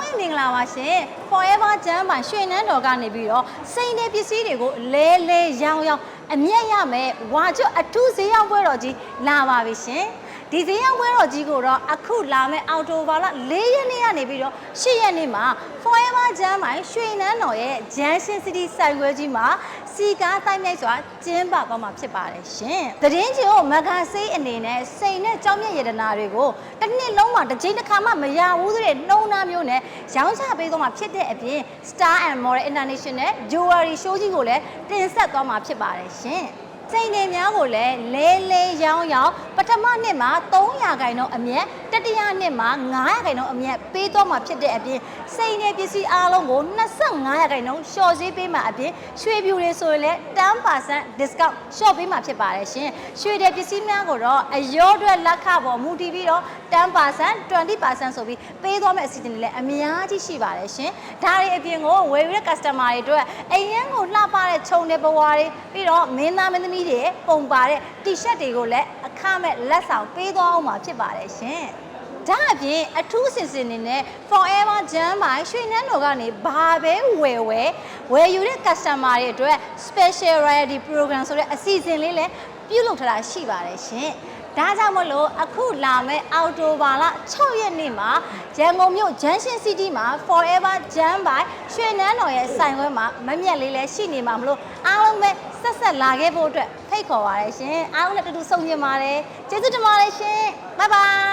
လုံးပဲမင်္ဂလာပါရှင် Forever Jam မှာရွှေနန်းတော်ကနေပြီးတော့စိန်တဲ့ပစ္စည်းတွေကိုလဲလဲရောင်းရောင်းအမျက်ရမယ်ဝါကျွတ်အထူးဈေးရောက်ပွဲတော်ကြီးလာပါပြီရှင် ဒီဈေးရောက်ပွဲတော်ကြီးကိုတော့အခုလာမယ့်အော်တိုဘာလ၄ရက်နေ့ကနေပြီးတော့၈ရက်နေ့မှာ Forever Jam မှာရွှေနန်းတော်ရဲ့ Junction City စိုက်ဝဲကြီးမှာစီကားတိုင်းမြိုက်စွာကျင်းပသွားမှာဖြစ်ပါတယ်ရှင်။သတင်းကြီးကိုမဂ္ဂဆေးအနေနဲ့စိန်နဲ့ကြောင်းမြတ်ရတနာတွေကိုတစ်နှစ်လုံးမှာတစ်ကြိမ်တစ်ခါမှမရဘူးဆိုတဲ့နှုံသားမျိုးနဲ့ရောင်းချပေးသွားမှာဖြစ်တဲ့အပြင် Star and Model International Jewelry Show ကြီးကိုလည်းတင်ဆက်သွားမှာဖြစ်ပါတယ်ရှင်။ စိန်တွေများကိုလည်းလဲလဲရောင်းရောင်းပထမနှစ်မှာ300ခိုင်နှုန်းအမြတ် တတိယနှစ်မှာ900ခိုင်နှုန်းအမြတ်ပေးသွားမှာဖြစ်တဲ့အပြင်စိန်တွေပစ္စည်းအားလုံးကို25ခိုင်နှုန်းရှော့ဈေးပေးမှာအပြင်ရွှေပြူတွေဆိုရင်လည်း10% discount ရှော့ပေးမှာဖြစ်ပါတယ်ရှင်ရွှေတွေပစ္စည်းများကိုတော့အယောအတွက်လက်ခပေါ်မူတည်ပြီးတော့10% 20%ဆိုပြီးပေးသွားမယ့်အစီအစဉ်တွေလည်းအများကြီးရှိပါတယ်ရှင်ဒါတွေအပြင်ကိုဝယ်ယူတဲ့ customer တွေအတွက်အရင်ကိုလှပတဲ့ခြုံတဲ့ဘဝတွေပြီးတော့မင်းသားမင်းသမီးတွေပုံပါတဲ့ t-shirt တွေကိုလည်းအခမဲ့လက်ဆောင်ပေးသွားအောင်မှာဖြစ်ပါတယ်ရှင် ဒါအပြင်အထူးအစီအစဉ်နေနဲ့ Forever Jam မှာရွှေနန်းတော်ကနေဘာပဲဝယ်ဝယ်ဝယ်ယူတဲ့ customer တွေအတွက် special royalty program ဆိုတဲ့အစီအစဉ်လေးလည်းပြုလုပ်ထားတာရှိပါတယ်ရှင်။ဒါကြောင့်မလို့အခုလာမယ့်အောက်တိုဘာလ6ရက်နေ့မှာရန်ကုန်မြို့ Junction City မှာ Forever Jam by ရွှေနန်းတော်ရဲ့ဆိုင်ခွဲမှာမမြတ်လေးလည်းရှိနေမှာမလို့အားလုံးပဲဆက်ဆက်လာခဲ့ဖို့အတွက်ဖိတ်ခေါ်ပါရရှင်။အားလုံးလည်းတူတူဆုံကျင်ပါတယ်။ကျေးဇူးတင်ပါတယ်ရှင်။ Bye bye